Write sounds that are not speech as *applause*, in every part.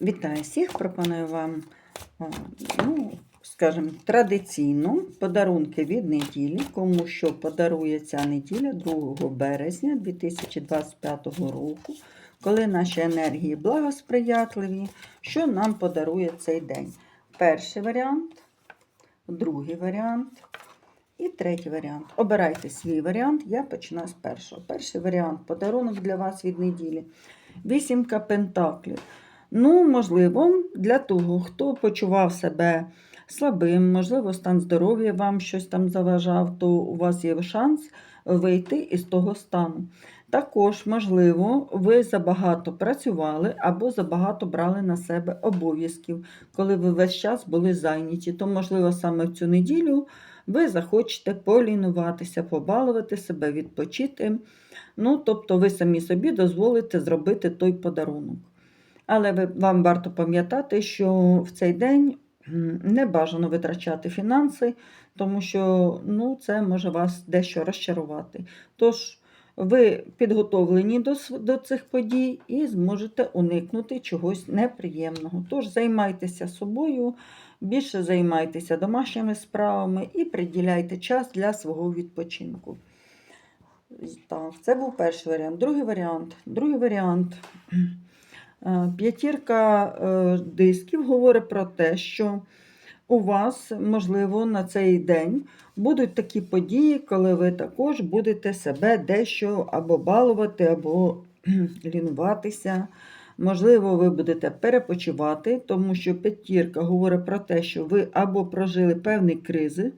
Вітаю всіх! Пропоную вам, ну, скажімо, традиційно подарунки від неділі, кому що подарує ця неділя 2 березня 2025 року, коли наші енергії благосприятливі, що нам подарує цей день. Перший варіант, другий варіант і третій варіант. Обирайте свій варіант, я починаю з першого. Перший варіант подарунок для вас від неділі. Вісімка пентаклів. Ну, можливо, для того, хто почував себе слабим, можливо, стан здоров'я вам щось там заважав, то у вас є шанс вийти із того стану. Також, можливо, ви забагато працювали або забагато брали на себе обов'язків, коли ви весь час були зайняті. То, можливо, саме в цю неділю ви захочете полінуватися, побалувати себе, відпочити. Ну, тобто, ви самі собі дозволите зробити той подарунок. Але вам варто пам'ятати, що в цей день не бажано витрачати фінанси, тому що ну, це може вас дещо розчарувати. Тож ви підготовлені до, до цих подій і зможете уникнути чогось неприємного. Тож займайтеся собою, більше займайтеся домашніми справами і приділяйте час для свого відпочинку. Так, це був перший варіант. Другий варіант. Другий варіант. Е, П'ятірка е, дисків говорить про те, що у вас, можливо, на цей день будуть такі події, коли ви також будете себе дещо або балувати, або *clears throat* лінуватися. Можливо, ви будете перепочивати, тому що п'ятірка говорить про те, що ви або прожили певні кризи,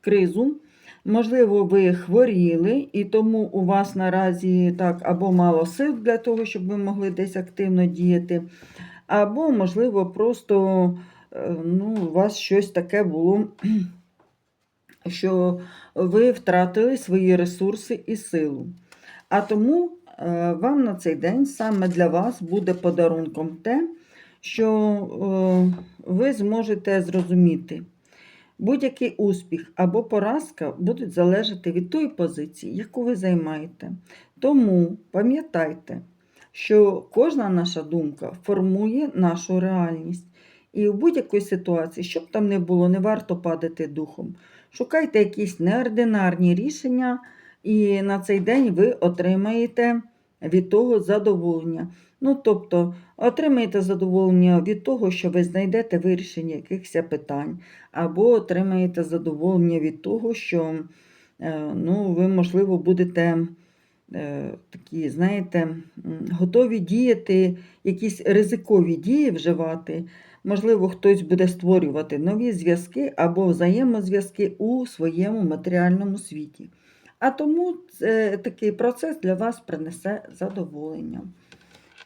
кризу, Можливо, ви хворіли, і тому у вас наразі так або мало сил для того, щоб ви могли десь активно діяти, або, можливо, просто е, ну, у вас щось таке було, *clears throat* що ви втратили свої ресурси і силу. А тому е, вам на цей день саме для вас буде подарунком те, що е, ви зможете зрозуміти. Будь-який успіх або поразка будуть залежати від тої позиції, яку ви займаєте. Тому пам'ятайте, що кожна наша думка формує нашу реальність. І в будь-якій ситуації, щоб там не було, не варто падати духом. Шукайте якісь неординарні рішення, і на цей день ви отримаєте від того задоволення. Ну, тобто, отримаєте задоволення від того, що ви знайдете вирішення якихось питань або отримаєте задоволення від того, що е, ну, ви, можливо, будете е, такі, знаєте, готові діяти, якісь ризикові дії вживати. Можливо, хтось буде створювати нові зв'язки або взаємозв'язки у своєму матеріальному світі. А тому це, такий процес для вас принесе задоволення.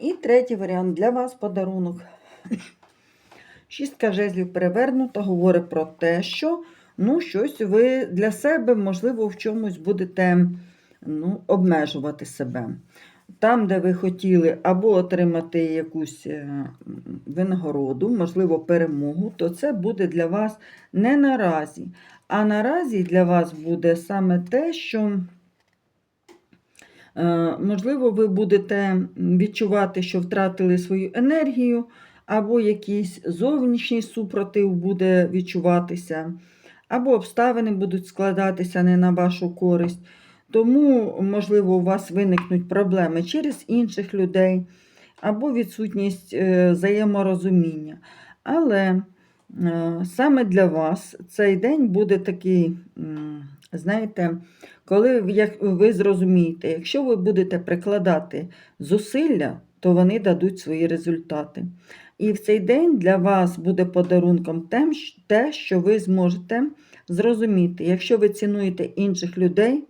І третій варіант для вас подарунок. Шістка жезлів перевернута говорить про те, що ну, щось ви для себе, можливо, в чомусь будете ну, обмежувати себе. Там, де ви хотіли або отримати якусь е, винагороду, можливо, перемогу, то це буде для вас не наразі. А наразі для вас буде саме те, що, е, можливо, ви будете відчувати, що втратили свою енергію, або якийсь зовнішній супротив буде відчуватися, або обставини будуть складатися не на вашу користь. Тому, можливо, у вас виникнуть проблеми через інших людей, або відсутність е, взаєморозуміння. Але е, саме для вас цей день буде такий, знаєте, коли ви- зрозумієте, якщо ви будете прикладати зусилля, то вони дадуть свої результати. І в цей день для вас буде подарунком те, що ви зможете зрозуміти, якщо ви цінуєте інших людей,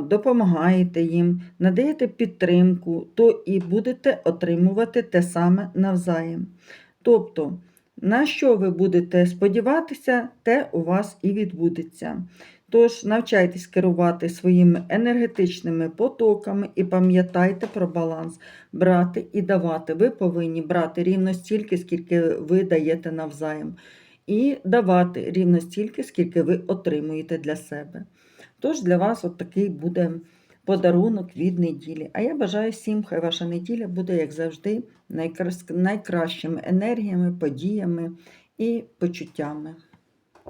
допомагаєте їм, надаєте підтримку, то і будете отримувати те саме навзаєм. Тобто, на що ви будете сподіватися, те у вас і відбудеться. Тож навчайтесь керувати своїми енергетичними потоками і пам'ятайте про баланс брати і давати. Ви повинні брати рівно стільки, скільки ви даєте навзаєм, і давати рівно стільки, скільки ви отримуєте для себе. Тож для вас от такий буде подарунок від неділі. А я бажаю всім, хай ваша неділя буде, як завжди, найкращими енергіями, подіями і почуттями.